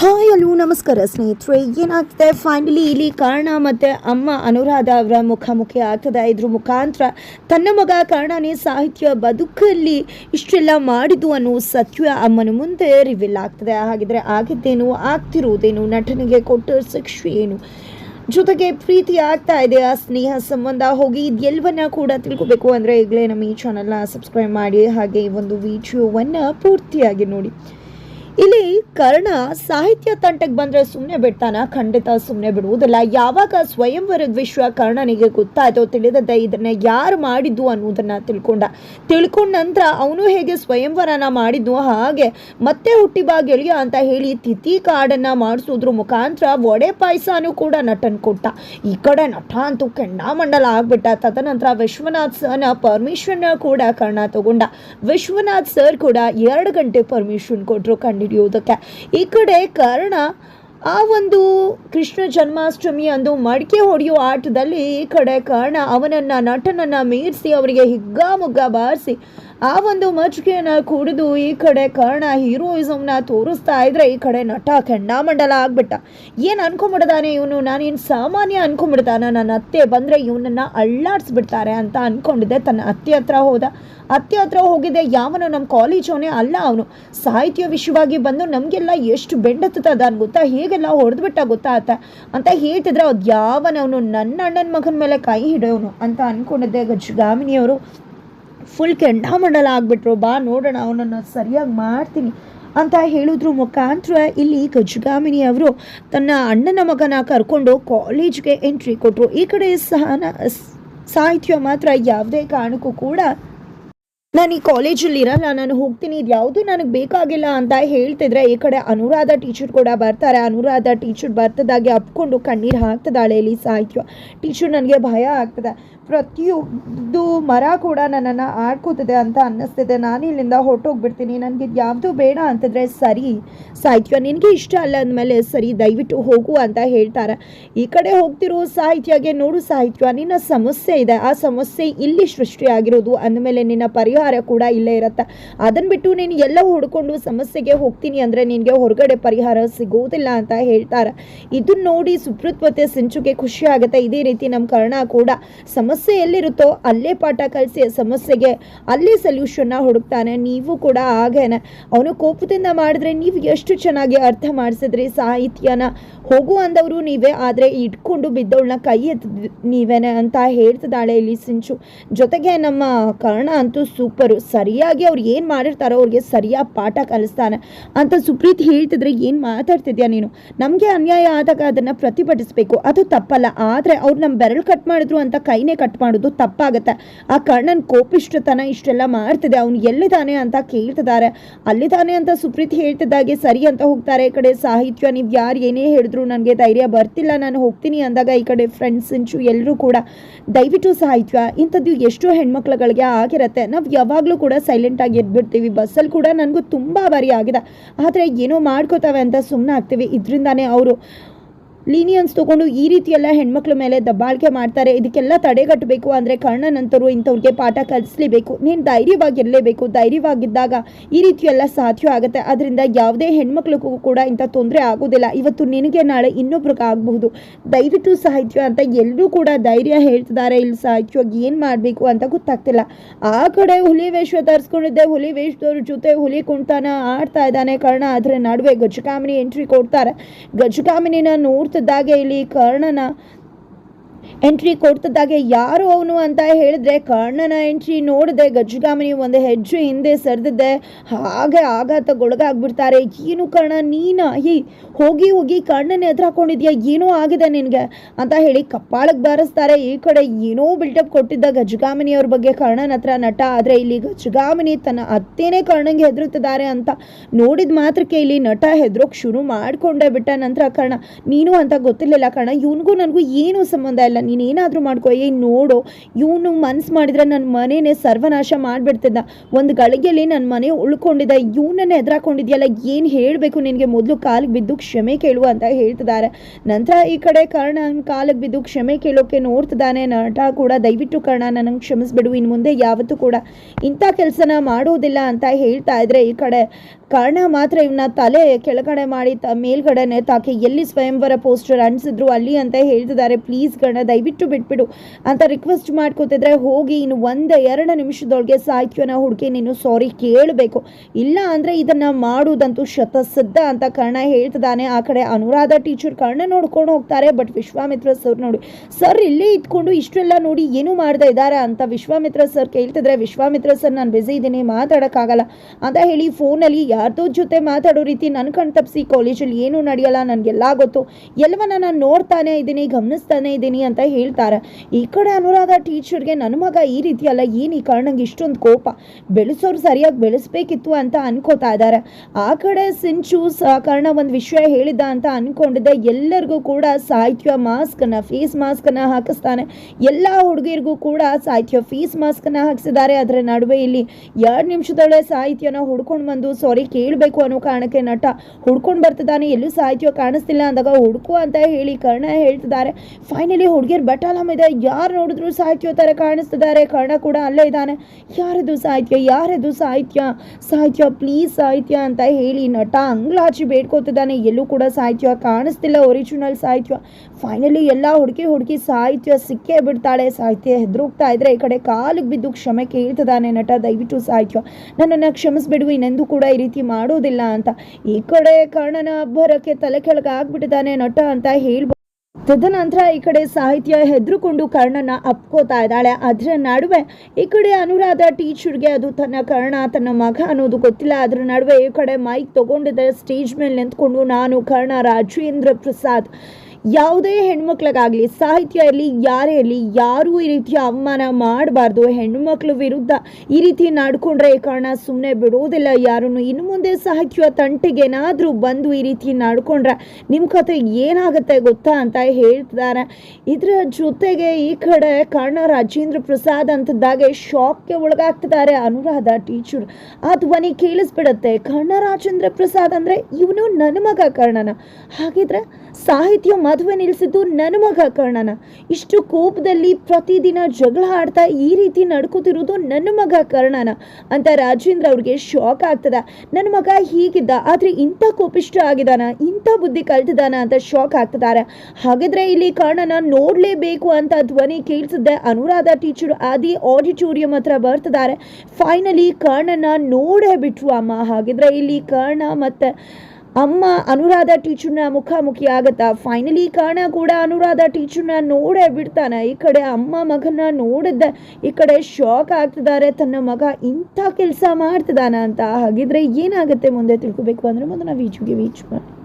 Hi ಅಲ್ಲೂ, ನಮಸ್ಕಾರ ಸ್ನೇಹಿತರೆ. ಏನಾಗ್ತದೆ? ಫೈನಲಿ ಇಲ್ಲಿ ಕಾರಣ ಮತ್ತು ಅಮ್ಮ ಅನುರಾಧ ಅವರ ಮುಖಾಮುಖಿ ಆಗ್ತದೆ. ಇದ್ರ ಮುಖಾಂತರ ತನ್ನ ಮಗ ಕಾರಣನೇ ಸಾಹಿತ್ಯ ಬದುಕಲ್ಲಿ ಇಷ್ಟೆಲ್ಲ ಮಾಡಿದ್ದು ಅನ್ನೋ ಸತ್ಯ ಅಮ್ಮನ ಮುಂದೆ ರಿವೀಲ್ ಆಗ್ತದೆ. ಹಾಗಿದ್ರೆ ಆಗಿದ್ದೇನು, ಆಗ್ತಿರುವುದೇನು, ನಟನಿಗೆ ಕೊಟ್ಟ ಶಿಕ್ಷೆ ಏನು? ಜೊತೆಗೆ ಪ್ರೀತಿ ಆಗ್ತಾ ಇದೆ. ಆ ಸ್ನೇಹ ಸಂಬಂಧ ಹೋಗಿ ಇದೆಲ್ಲವನ್ನ ಕೂಡ ತಿಳ್ಕೊಬೇಕು. ಅಂದರೆ ಈಗಲೇ ನಮ್ಮ ಈ ಚಾನಲ್ನ ಸಬ್ಸ್ಕ್ರೈಬ್ ಮಾಡಿ, ಹಾಗೆ ಈ ಒಂದು ವಿಡಿಯೋವನ್ನು ಪೂರ್ತಿಯಾಗಿ ನೋಡಿ. ಇಲ್ಲಿ ಕರ್ಣ ಸಾಹಿತ್ಯ ತಂಟಕ್ಕೆ ಬಂದರೆ ಸುಮ್ಮನೆ ಬಿಡ್ತಾನ, ಖಂಡಿತ ಸುಮ್ಮನೆ ಬಿಡುವುದಿಲ್ಲ. ಯಾವಾಗ ಸ್ವಯಂವರದ ವಿಶ್ವ ಕರ್ಣನಿಗೆ ಗೊತ್ತಾಯಿತೋ ತಿಳಿದಂತೆ ಇದನ್ನ ಯಾರು ಮಾಡಿದ್ದು ಅನ್ನೋದನ್ನ ತಿಳ್ಕೊಂಡ. ತಿಳ್ಕೊಂಡ ನಂತರ ಅವನು ಹೇಗೆ ಸ್ವಯಂವರನ ಮಾಡಿದ್ದು, ಹಾಗೆ ಮತ್ತೆ ಹುಟ್ಟಿ ಬಾ ಅಂತ ಹೇಳಿ ತಿಥಿ ಕಾಡನ್ನ ಮಾಡಿಸೋದ್ರ ಮುಖಾಂತರ ವಡೆ ಪಾಯಸನೂ ಕೂಡ ನಟನ್ ಕೊಟ್ಟ. ಈ ಕಡೆ ನಟ ಅಂತೂ ಕೆಂಡಾಮಂಡಲ ಆಗ್ಬಿಟ್ಟ. ತದನಂತರ ವಿಶ್ವನಾಥ್ ಸರ್ನ ಪರ್ಮಿಷನ್ ಕೂಡ ಕರ್ಣ ತಗೊಂಡ. ವಿಶ್ವನಾಥ್ ಸರ್ ಕೂಡ ಎರಡು ಗಂಟೆ ಪರ್ಮಿಷನ್ ಕೊಟ್ಟರು ಕಂಡುಹಿಡಿಯೋದಕ್ಕೆ ಈ ಕಡೆ ಕರ್ಣ, ಆ ಒಂದು ಕೃಷ್ಣ ಜನ್ಮಾಷ್ಟಮಿ ಅಂದು ಮಡಿಕೆ ಹೊಡೆಯೋ ಆಟದಲ್ಲಿ ಈ ಕಡೆ ಕರ್ಣ ಅವನನ್ನು, ನಟನನ್ನು ಮೀರಿಸಿ ಅವರಿಗೆ ಹಿಗ್ಗಾಮುಗ್ಗ ಬಾರಿಸಿ ಆ ಒಂದು ಮಜ್ಜಿಗೆಯನ್ನು ಕುಡಿದು ಈ ಕಡೆ ಕರ್ಣ ಹೀರೋಯಿಸಮ್ನ ತೋರಿಸ್ತಾ ಇದ್ರೆ ಈ ಕಡೆ ನಟ ಕೆಂಡಾಮಂಡಲ ಆಗ್ಬಿಟ್ಟ. ಏನು ಅನ್ಕೊಂಬಿಡ್ತಾನೆ ಇವನು? ನಾನೇನು ಸಾಮಾನ್ಯ ಅನ್ಕೊಂಬಿಡ್ತಾನ ನನ್ನ ಅತ್ತೆ ಬಂದರೆ ಇವನನ್ನು ಅಳ್ಳಾಡ್ಸ್ಬಿಡ್ತಾರೆ ಅಂತ ಅನ್ಕೊಂಡಿದ್ದೆ. ತನ್ನ ಅತ್ತೆ ಹತ್ರ ಹೋದ. ಅತ್ತೆ ಹತ್ರ ಹೋಗಿದ್ದೆ. ಯಾವನು ನಮ್ಮ ಕಾಲೇಜವನೇ ಅಲ್ಲ ಅವನು. ಸಾಹಿತ್ಯ ವಿಷಯವಾಗಿ ಬಂದು ನಮಗೆಲ್ಲ ಎಷ್ಟು ಬೆಂಡತ್ತದ ಅನ್ ಗೊತ್ತಾ? ಹೇಗೆಲ್ಲ ಹೊಡೆದ್ಬಿಟ್ಟ ಗೊತ್ತಾ ಆತ ಅಂತ ಹೇಳ್ತಿದ್ರೆ ಅದು ಯಾವನವನು ನನ್ನ ಅಣ್ಣನ ಮಗನ ಮೇಲೆ ಕೈ ಹಿಡಿಯೋನು ಅಂತ ಅನ್ಕೊಂಡಿದ್ದೆ ಗಜಗಾಮಿನಿಯವರು. ಫುಲ್ ಕೆಂಡಾಮಂಡಲ ಆಗಿಬಿಟ್ರು, ಬಾ ನೋಡೋಣ ಅವನನ್ನು ಸರಿಯಾಗಿ ಮಾಡ್ತೀನಿ ಅಂತ ಹೇಳಿದ್ರು. ಮುಖಾಂತರ ಇಲ್ಲಿ ಗಜಗಾಮಿನಿ ಅವರು ತನ್ನ ಅಣ್ಣನ ಮಗನ ಕರ್ಕೊಂಡು ಕಾಲೇಜ್ಗೆ ಎಂಟ್ರಿ ಕೊಟ್ಟರು ಈ ಕಡೆ ಸಹನ, ಸಾಹಿತ್ಯ ಮಾತ್ರ ಯಾವುದೇ ಕಾರಣಕ್ಕೂ ಕೂಡ ನಾನು ಈ ಕಾಲೇಜಲ್ಲಿ ಇರಲ್ಲ, ನಾನು ಹೋಗ್ತೀನಿ, ಇದು ಯಾವುದು ನನಗೆ ಬೇಕಾಗಿಲ್ಲ ಅಂತ ಹೇಳ್ತಿದ್ರೆ ಈ ಕಡೆ ಅನುರಾಧ ಟೀಚರ್ ಕೂಡ ಬರ್ತಾರೆ. ಅನುರಾಧ ಟೀಚರ್ ಬರ್ತದಾಗೆ ಅಪ್ಕೊಂಡು ಕಣ್ಣೀರು ಹಾಕ್ತದಾಳೆ ಇಲ್ಲಿ ಸಾಹಿತ್ಯ. ಟೀಚರ್ ನನಗೆ ಭಯ ಆಗ್ತದೆ. ಪ್ರತಿಯೊಂದು ಮರ ಕೂಡ ನನ್ನನ್ನು ಆಡ್ಕೋತಿದೆ ಅಂತ ಅನ್ನಿಸ್ತಿದೆ. ನಾನು ಇಲ್ಲಿಂದ ಹೊರಟೋಗ್ಬಿಡ್ತೀನಿ. ನನಗೆ ಯಾವುದು ಬೇಡ ಅಂತಂದರೆ ಸರಿ, ಸಾಹಿತ್ಯ ನಿನಗೆ ಇಷ್ಟ ಅಲ್ಲ ಅಂದಮೇಲೆ ಸರಿ, ದಯವಿಟ್ಟು ಹೋಗು ಅಂತ ಹೇಳ್ತಾರೆ. ಈ ಕಡೆ ಹೋಗ್ತಿರೋ ಸಾಹಿತ್ಯಗೆ ನೋಡು ಸಾಹಿತ್ಯ, ನಿನ್ನ ಸಮಸ್ಯೆ ಇದೆ. ಆ ಸಮಸ್ಯೆ ಇಲ್ಲಿ ಸೃಷ್ಟಿಯಾಗಿರೋದು ಅಂದಮೇಲೆ ನಿನ್ನ ಪರಿಹಾರ ಕೂಡ ಇಲ್ಲೇ ಇರುತ್ತೆ. ಅದನ್ನು ಬಿಟ್ಟು ನೀನು ಎಲ್ಲ ಹುಡ್ಕೊಂಡು ಸಮಸ್ಯೆಗೆ ಹೋಗ್ತೀನಿ ಅಂದರೆ ನಿನಗೆ ಹೊರಗಡೆ ಪರಿಹಾರ ಸಿಗೋದಿಲ್ಲ ಅಂತ ಹೇಳ್ತಾರೆ. ಇದನ್ನು ನೋಡಿ ಸುಪ್ರತ್ ಸಿಂಚುಗೆ ಖುಷಿ ಆಗುತ್ತೆ. ಇದೇ ರೀತಿ ನಮ್ಮ ಕರ್ಣ ಕೂಡ ಸಮಸ್ಯೆ ಎಲ್ಲಿರುತ್ತೋ ಅಲ್ಲೇ ಪಾಠ ಕಲಿಸಿ ಸಮಸ್ಯೆಗೆ ಅಲ್ಲೇ ಸೊಲ್ಯೂಷನ್ನ ಹುಡುಕ್ತಾನೆ. ನೀವು ಕೂಡ ಹಾಗೇನೆ. ಅವನು ಕೋಪದಿಂದ ಮಾಡಿದ್ರೆ ನೀವು ಎಷ್ಟು ಚೆನ್ನಾಗಿ ಅರ್ಥ ಮಾಡಿಸಿದ್ರಿ ಸಾಹಿತ್ಯನ. ಹೋಗು ಅಂದವರು ನೀವೇ, ಆದರೆ ಇಟ್ಕೊಂಡು ಬಿದ್ದವಳನ್ನ ಕೈ ಎತ್ತ ನೀವೇನೆ ಅಂತ ಹೇಳ್ತಿದ್ದಾಳೆ ಇಲ್ಲಿ ಸಿಂಚು. ಜೊತೆಗೆ ನಮ್ಮ ಕರ್ಣ ಅಂತೂ ಸೂಪರು ಸರಿಯಾಗಿ ಅವ್ರು ಏನು ಮಾಡಿರ್ತಾರೋ ಅವ್ರಿಗೆ ಸರಿಯಾಗಿ ಪಾಠ ಕಲಿಸ್ತಾನೆ. ಅಂತ ಸುಪ್ರೀತ್ ಹೇಳ್ತಿದ್ರೆ ಏನು ಮಾತಾಡ್ತಿದ್ಯಾ ನೀನು? ನಮಗೆ ಅನ್ಯಾಯ ಆದಾಗ ಅದನ್ನು ಪ್ರತಿಭಟಿಸಬೇಕು. ಅದು ತಪ್ಪಲ್ಲ. ಆದರೆ ಅವ್ರು ನಮ್ಮ ಬೆರಳು ಕಟ್ ಮಾಡಿದ್ರು ಅಂತ ಕೈನೇ ಕಟ್ ಮಾಡೋದು ತಪ್ಪಾಗುತ್ತೆ. ಆ ಕರ್ಣನ್ ಕೋಪಿಷ್ಟತನ ಇಷ್ಟೆಲ್ಲ ಮಾಡ್ತಿದೆ. ಅವ್ನು ಎಲ್ಲಿದ್ದಾನೆ ಅಂತ ಕೇಳ್ತಿದ್ದಾರೆ. ಅಲ್ಲಿದ್ದಾನೆ ಅಂತ ಸುಪ್ರೀತ್ ಹೇಳ್ತಿದ್ದಾಗೆ ಸರಿ ಅಂತ ಹೋಗ್ತಾರೆ. ಈ ಕಡೆ ಸಾಹಿತ್ಯ, ನೀವು ಯಾರು ಏನೇ ಹೇಳಿದ್ರು ನನಗೆ ಧೈರ್ಯ ಬರ್ತಿಲ್ಲ. ನಾನು ಹೋಗ್ತೀನಿ ಅಂದಾಗ ಈ ಕಡೆ ಫ್ರೆಂಡ್ಸ್ ಇಂಚು ಎಲ್ಲರೂ ಕೂಡ. ದಯವಿಟ್ಟು ಸಾಹಿತ್ಯ, ಇಂಥದ್ದು ಎಷ್ಟೋ ಹೆಣ್ಮಕ್ಳುಗಳಿಗೆ ಆಗಿರತ್ತೆ. ನಾವು ಯಾವಾಗಲೂ ಕೂಡ ಸೈಲೆಂಟಾಗಿ ಎದ್ಬಿಡ್ತೀವಿ. ಬಸ್ಸಲ್ಲಿ ಕೂಡ ನನಗೂ ತುಂಬ ಬಾರಿ ಆಗಿದೆ. ಆದರೆ ಏನೋ ಮಾಡ್ಕೋತಾವೆ ಅಂತ ಸುಮ್ಮನೆ ಆಗ್ತೀವಿ. ಇದರಿಂದಾನೇ ಅವರು ಲೀನಿಯನ್ಸ್ ತೊಗೊಂಡು ಈ ರೀತಿ ಎಲ್ಲ ಹೆಣ್ಮಕ್ಳ ಮೇಲೆ ದಬ್ಬಾಳಿಕೆ ಮಾಡ್ತಾರೆ. ಇದಕ್ಕೆಲ್ಲ ತಡೆಗಟ್ಟಬೇಕು ಅಂದರೆ ಕರ್ಣನಂತರು ಇಂಥವ್ರಿಗೆ ಪಾಠ ಕಲಿಸ್ಲೇಬೇಕು. ನೀನು ಧೈರ್ಯವಾಗಿರಲೇಬೇಕು. ಧೈರ್ಯವಾಗಿದ್ದಾಗ ಈ ರೀತಿ ಎಲ್ಲ ಸಾಧ್ಯ ಆಗುತ್ತೆ. ಅದರಿಂದ ಯಾವುದೇ ಹೆಣ್ಮಕ್ಳಿಗೂ ಕೂಡ ಇಂಥ ತೊಂದರೆ ಆಗೋದಿಲ್ಲ ಇವತ್ತು ನಿನಗೆ ನಾಳೆ ಇನ್ನೊಬ್ರಿಗೆ ಆಗಬಹುದು. ದಯವಿಟ್ಟು ಸಾಹಿತ್ಯ ಅಂತ ಎಲ್ಲರೂ ಕೂಡ ಧೈರ್ಯ ಹೇಳ್ತಿದ್ದಾರೆ. ಇಲ್ಲಿ ಸಾಹಿತ್ಯವಾಗಿ ಏನು ಮಾಡಬೇಕು ಅಂತ ಗೊತ್ತಾಗ್ತಿಲ್ಲ. ಆ ಕಡೆ ಹುಲಿ ವೇಷ ತರಿಸ್ಕೊಂಡಿದ್ದೆ ಹುಲಿ ವೇಷದವ್ರ ಜೊತೆ ಹುಲಿ ಕುಣ್ತಾನ ಆಡ್ತಾ ಇದ್ದಾನೆ ಕರ್ಣ. ಅದರ ನಡುವೆ ಗಜಕಾಮಿನಿ ಎಂಟ್ರಿ ಕೊಡ್ತಾರೆ. ಗಜಕಾಮಿನಿನ ನೋಡ್ತಿದ್ದಾಗೆ ಇಲ್ಲಿ ಕರ್ಣನ ಎಂಟ್ರಿ ಕೊಡ್ತಿದ್ದಾಗೆ ಯಾರು ಅವನು ಅಂತ ಹೇಳಿದ್ರೆ ಕರ್ಣನ ಎಂಟ್ರಿ ನೋಡಿದೆ ಗಜಗಾಮಿನಿ ಒಂದು ಹೆಜ್ಜೆ ಹಿಂದೆ ಸರಿದಿದ್ದೆ. ಹಾಗೆ ಆಘಾತಗೊಳಗಾಗ್ಬಿಡ್ತಾರೆ ಏನು ಕರ್ಣ, ನೀನ? ಈ ಹೋಗಿ ಹೋಗಿ ಕರ್ಣನ ಎದುರು ಹಾಕೊಂಡಿದ್ಯಾ? ಏನೋ ಆಗಿದೆ ನಿನಗೆ? ಅಂತ ಹೇಳಿ ಕಪ್ಪಾಳಕ್ಕೆ ಬಾರಿಸ್ತಾರೆ. ಈ ಕಡೆ ಏನೋ ಬಿಲ್ಟಪ್ ಕೊಟ್ಟಿದ್ದ ಗಜಗಾಮಿನಿ ಅವ್ರ ಬಗ್ಗೆ ಕರ್ಣನ ಹತ್ರ ನಟ. ಆದರೆ ಇಲ್ಲಿ ಗಜಗಾಮಿನಿ ತನ್ನ ಅತ್ತೇನೆ ಕರ್ಣಂಗೆ ಹೆದರುತ್ತಿದ್ದಾರೆ ಅಂತ ನೋಡಿದ ಮಾತ್ರಕ್ಕೆ ಇಲ್ಲಿ ನಟ ಹೆದ್ರೋಕ್ ಶುರು ಮಾಡಿಕೊಂಡೇ ಬಿಟ್ಟ ನಂತರ ಕರ್ಣ, ನೀನು ಅಂತ ಗೊತ್ತಿರಲಿಲ್ಲ ಕರ್ಣ. ಇವನಿಗೂ ನನಗೂ ಏನೂ ಸಂಬಂಧ ಇಲ್ಲ. ನೀನೇನಾದರೂ ಮಾಡ್ಕೊ ಏ ನೋಡು, ಇವನು ಮನ್ಸು ಮಾಡಿದ್ರೆ ನನ್ನ ಮನೇನೆ ಸರ್ವನಾಶ ಮಾಡಿಬಿಡ್ತಿದ್ದ. ಒಂದು ಗಳಿಗೆಯಲ್ಲಿ ನನ್ನ ಮನೆ ಉಳ್ಕೊಂಡಿದ್ದ ಇವನನ್ನು ಎದುರಾಕೊಂಡಿದ್ಯಲ್ಲ, ಏನು ಹೇಳಬೇಕು ನಿನಗೆ? ಮೊದಲು ಕಾಲಿಗೆ ಬಿದ್ದು ಕ್ಷಮೆ ಕೇಳು ಅಂತ ಹೇಳ್ತಿದ್ದಾರೆ. ನಂತರ ಈ ಕಡೆ ಕರ್ಣ ಕಾಲಿಗೆ ಬಿದ್ದು ಕ್ಷಮೆ ಕೇಳೋಕೆ ನೋಡ್ತಿದ್ದಾನೆ ನಟ ಕೂಡ. ದಯವಿಟ್ಟು ಕರ್ಣ ನನಗೆ ಕ್ಷಮಿಸ್ಬಿಡು ಇನ್ನು ಮುಂದೆ ಯಾವತ್ತೂ ಕೂಡ ಇಂಥ ಕೆಲಸನ ಮಾಡೋದಿಲ್ಲ ಅಂತ ಹೇಳ್ತಾ ಇದ್ರೆ ಈ ಕಡೆ ಕಾರಣ ಮಾತ್ರ ಇವನ್ನ ತಲೆ ಕೆಳಗಡೆ ಮಾಡಿ ತ ಮೇಲ್ಗಡೆನೆ ತಾಕೆ ಎಲ್ಲಿ ಸ್ವಯಂವರ ಪೋಸ್ಟರ್ ಅಂಟಿಸಿದ್ರು ಅಲ್ಲಿ ಅಂತ ಹೇಳ್ತಿದ್ದಾರೆ. ಪ್ಲೀಸ್ ಕಣ ದಯವಿಟ್ಟು ಬಿಟ್ಬಿಡು ಅಂತ ರಿಕ್ವೆಸ್ಟ್ ಮಾಡ್ಕೋತಿದ್ರೆ ಹೋಗಿ ಇನ್ನು ಒಂದು ಎರಡು ನಿಮಿಷದೊಳಗೆ ಸಾಹಿತ್ಯನ ಹುಡುಕಿ ನೀನು ಸಾರಿ ಕೇಳಬೇಕು. ಇಲ್ಲ ಅಂದರೆ ಇದನ್ನು ಮಾಡುವುದಂತೂ ಶತಸಿದ್ಧ ಅಂತ ಕರ್ಣ ಹೇಳ್ತಿದ್ದಾನೆ. ಆ ಕಡೆ ಅನುರಾಧ ಟೀಚರ್ ಕರ್ಣ ನೋಡ್ಕೊಂಡು ಹೋಗ್ತಾರೆ ಬಟ್ ವಿಶ್ವಾಮಿತ್ರ ಸರ್ ನೋಡಿ ಸರ್ ಇಲ್ಲೇ ಇದ್ಕೊಂಡು ಇಷ್ಟೆಲ್ಲ ನೋಡಿ ಏನು ಮಾಡ್ತಾ ಇದ್ದಾರೆ? ಅಂತ ವಿಶ್ವಾಮಿತ್ರ ಸರ್ ಕೇಳ್ತಿದ್ರೆ, ವಿಶ್ವಾಮಿತ್ರ ಸರ್ ನಾನು ಬ್ಯುಸಿ ಇದ್ದೀನಿ ಮಾತಾಡೋಕ್ಕಾಗಲ್ಲ. ಅಂತ ಹೇಳಿ ಫೋನಲ್ಲಿ ಯಾರ್ದೋ ಜೊತೆ ಮಾತಾಡೋ ರೀತಿ ನನ್ನ ಕಣ್ ತಪ್ಪಿಸಿ ಕಾಲೇಜಲ್ಲಿ ಏನೂ ನಡೆಯಲ್ಲ, ನನಗೆಲ್ಲ ಗೊತ್ತು. ಎಲ್ಲವನ್ನ ನಾನು ನೋಡ್ತಾನೆ ಇದ್ದೀನಿ, ಗಮನಿಸ್ತಾನೆ ಇದ್ದೀನಿ ಅಂತ ಹೇಳ್ತಾರೆ. ಈ ಕಡೆ ಅನುರಾಧ ಟೀಚರ್ಗೆ ನನ್ನ ಮಗ ಈ ರೀತಿ ಅಲ್ಲ, ಏನು ಈ ಕಾರಣಂಗೆ ಇಷ್ಟೊಂದು ಕೋಪ? ಬೆಳೆಸೋರು ಸರಿಯಾಗಿ ಬೆಳೆಸ್ಬೇಕಿತ್ತು ಅಂತ ಅನ್ಕೋತಾ ಇದ್ದಾರೆ. ಆ ಕಡೆ ಸಿಂಚು ಕಾರಣ ಒಂದು ವಿಷಯ ಹೇಳಿದ್ದ ಅಂತ ಅನ್ಕೊಂಡಿದ್ದೆ. ಎಲ್ಲರಿಗೂ ಕೂಡ ಸಾಹಿತ್ಯ ಮಾಸ್ಕ್ನ ಫೇಸ್ ಮಾಸ್ಕನ್ನು ಹಾಕಿಸ್ತಾನೆ. ಎಲ್ಲ ಹುಡುಗಿರಿಗೂ ಕೂಡ ಸಾಹಿತ್ಯ ಫೇಸ್ ಮಾಸ್ಕನ್ನು ಹಾಕಿಸಿದ್ದಾರೆ. ಅದರ ನಡುವೆ ಇಲ್ಲಿ ಎರಡು ನಿಮಿಷದೊಳಗೆ ಸಾಹಿತ್ಯನ ಹುಡ್ಕೊಂಡು ಬಂದು ಸಾರಿ ಕೇಳಬೇಕು ಅನ್ನೋ ಕಾರಣಕ್ಕೆ ನಟ ಹುಡ್ಕೊಂಡು ಬರ್ತಿದ್ದಾನೆ. ಎಲ್ಲೂ ಸಾಹಿತ್ಯ ಕಾಣಿಸ್ತಿಲ್ಲ ಅಂದಾಗ ಹುಡುಕು ಅಂತ ಹೇಳಿ ಕರ್ಣ ಹೇಳ್ತಿದ್ದಾರೆ. ಫೈನಲಿ ಹುಡುಗಿಯರ್ ಬಟಾಲಮ್ ಇದೆ. ಯಾರು ನೋಡಿದ್ರು ಸಾಹಿತ್ಯ ಥರ ಕಾಣಿಸ್ತಿದ್ದಾರೆ. ಕರ್ಣ ಕೂಡ ಅಲ್ಲೇ ಇದ್ದಾನೆ. ಯಾರದು ಸಾಹಿತ್ಯ ಯಾರದು ಸಾಹಿತ್ಯ ಸಾಹಿತ್ಯ ಪ್ಲೀಸ್ ಸಾಹಿತ್ಯ ಅಂತ ಹೇಳಿ ನಟ ಅಂಗ್ಲಾಚಿ ಬೇಡ್ಕೋತಿದ್ದಾನೆ. ಎಲ್ಲೂ ಕೂಡ ಸಾಹಿತ್ಯ ಕಾಣಿಸ್ತಿಲ್ಲ. ಒರಿಜಿನಲ್ ಸಾಹಿತ್ಯ ಫೈನಲಿ ಎಲ್ಲ ಹುಡುಕಿ ಹುಡುಕಿ ಸಾಹಿತ್ಯ ಸಿಕ್ಕೇ ಬಿಡ್ತಾಳೆ. ಸಾಹಿತ್ಯ ಹೆದರೋಗ್ತಾ ಇದ್ರೆ ಈ ಕಡೆ ಕಾಲಿಗೆ ಬಿದ್ದು ಕ್ಷಮೆ ಕೇಳ್ತಿದ್ದಾನೆ ನಟ. ದಯವಿಟ್ಟು ಸಾಹಿತ್ಯ ನನ್ನನ್ನು ಕ್ಷಮಿಸ್ಬಿಡು. ಇನ್ನೆಂದು ಕೂಡ ಈ ರೀತಿ ಮಾಡೋದಿಲ್ಲ ಅಂತ. ಈ ಕಡೆ ಕರ್ಣನ ಅಬ್ಬರಕ್ಕೆ ತಲೆ ಕೆಳಗೆ ಆಗ್ಬಿಟ್ಟಿದ್ದಾನೆ ನಟ ಅಂತ ಹೇಳ್ಬೋದು ತದನಂತರ ಈ ಕಡೆ ಸಾಹಿತ್ಯ ಹೆದರುಕೊಂಡು ಕರ್ಣನ ಅಪ್ಕೋತಾ ಇದ್ದಾಳೆ. ಅದರ ನಡುವೆ ಈ ಕಡೆ ಅನುರಾಧ ಟೀಚರ್ಗೆ ಅದು ತನ್ನ ಕರ್ಣ, ತನ್ನ ಮಗ ಅನ್ನೋದು ಗೊತ್ತಿಲ್ಲ. ಅದರ ನಡುವೆ ಈ ಕಡೆ ಮೈಕ್ ತಗೊಂಡಿದ್ದಾರೆ. ಸ್ಟೇಜ್ ಮೇಲೆ ನಿಂತ್ಕೊಂಡು ನಾನು ಕರ್ಣ ರಾಜೇಂದ್ರ ಪ್ರಸಾದ್ ಯಾವುದೇ ಹೆಣ್ಮಕ್ಳಿಗಾಗಲಿ ಸಾಹಿತ್ಯ ಇರಲಿ, ಯಾರೇ ಇರಲಿ, ಯಾರೂ ಈ ರೀತಿಯ ಅವಮಾನ ಮಾಡಬಾರ್ದು. ಹೆಣ್ಮಕ್ಳ ವಿರುದ್ಧ ಈ ರೀತಿ ನಡ್ಕೊಂಡ್ರೆ ಈ ಕಾರಣ ಸುಮ್ಮನೆ ಬಿಡೋದಿಲ್ಲ ಯಾರನ್ನು. ಇನ್ನು ಮುಂದೆ ಸಾಹಿತ್ಯ ತಂಟೆಗೇನಾದರೂ ಬಂದು ಈ ರೀತಿ ನಡ್ಕೊಂಡ್ರೆ ನಿಮ್ಮ ಕತೆ ಏನಾಗುತ್ತೆ ಗೊತ್ತಾ ಅಂತ ಹೇಳ್ತಿದ್ದಾರೆ. ಇದರ ಜೊತೆಗೆ ಈ ಕಡೆ ಕಾರಣ ರಾಜೇಂದ್ರ ಪ್ರಸಾದ್ ಅಂತದ್ದಾಗೆ ಶಾಕ್ಗೆ ಒಳಗಾಗ್ತಿದ್ದಾರೆ ಅನುರಾಧ ಟೀಚರ್. ಆ ಧ್ವನಿ ಕೇಳಿಸ್ಬಿಡುತ್ತೆ. ಕರ್ಣ ರಾಜೇಂದ್ರ ಪ್ರಸಾದ್ ಅಂದರೆ ಇವನು ನನ್ನ ಮಗ ಕರ್ಣನ. ಹಾಗಿದ್ರೆ ಸಾಹಿತ್ಯ ಮದುವೆ ನಿಲ್ಲಿಸಿದ್ದು ನನ್ನ ಮಗ ಕರ್ಣನ. ಇಷ್ಟು ಕೋಪದಲ್ಲಿ ಪ್ರತಿದಿನ ಜಗಳ ಆಡ್ತಾ ಈ ರೀತಿ ನಡ್ಕೋತಿರೋದು ನನ್ನ ಮಗ ಕರ್ಣನ. ಅಂತ ರಾಜೇಂದ್ರ ಅವ್ರಿಗೆ ಶಾಕ್ ಆಗ್ತದ. ನನ್ನ ಮಗ ಹೀಗಿದ್ದ, ಆದರೆ ಇಂಥ ಕೋಪಿಷ್ಟ ಆಗಿದಾನ ಇಂಥ ಬುದ್ಧಿ ಕಲ್ತಿದಾನ ಅಂತ ಶಾಕ್ ಆಗ್ತಿದ್ದಾರೆ ಹಾಗಿದ್ರೆ ಇಲ್ಲಿ ಕರ್ಣನ ನೋಡಲೇಬೇಕು ಅಂತ ಧ್ವನಿ ಕೇಳಿಸಿದ್ದೆ ಅನುರಾಧ ಟೀಚರ್ ಆದಿ ಆಡಿಟೋರಿಯಂ ಹತ್ರ ಬರ್ತಿದ್ದಾರೆ ಫೈನಲಿ ಕರ್ಣನ ನೋಡೇ ಬಿಟ್ರು ಅಮ್ಮ. ಹಾಗಿದ್ರೆ ಇಲ್ಲಿ ಕರ್ಣ ಮತ್ತೆ ಅಮ್ಮ ಅನುರಾಧ ಟೀಚರ್ನ ಮುಖಾಮುಖಿ ಆಗತ್ತಾ? ಫೈನಲಿ ಕಾರಣ ಕೂಡ ಅನುರಾಧ ಟೀಚರ್ನ ನೋಡೇ ಬಿಡ್ತಾನೆ. ಈ ಕಡೆ ಅಮ್ಮ ಮಗನ ನೋಡಿದ್ದ, ಈ ಕಡೆ ಶಾಕ್ ಆಗ್ತಿದ್ದಾರೆ. ತನ್ನ ಮಗ ಇಂಥ ಕೆಲಸ ಮಾಡ್ತಿದ್ದಾನ ಅಂತ. ಹಾಗಿದ್ರೆ ಏನಾಗುತ್ತೆ ಮುಂದೆ ತಿಳ್ಕೊಬೇಕು ಅಂದ್ರೆ ಮೊದಲು ನಾವು ಈಜುಗೆ ವೀಚ್ ಮಾಡಿ.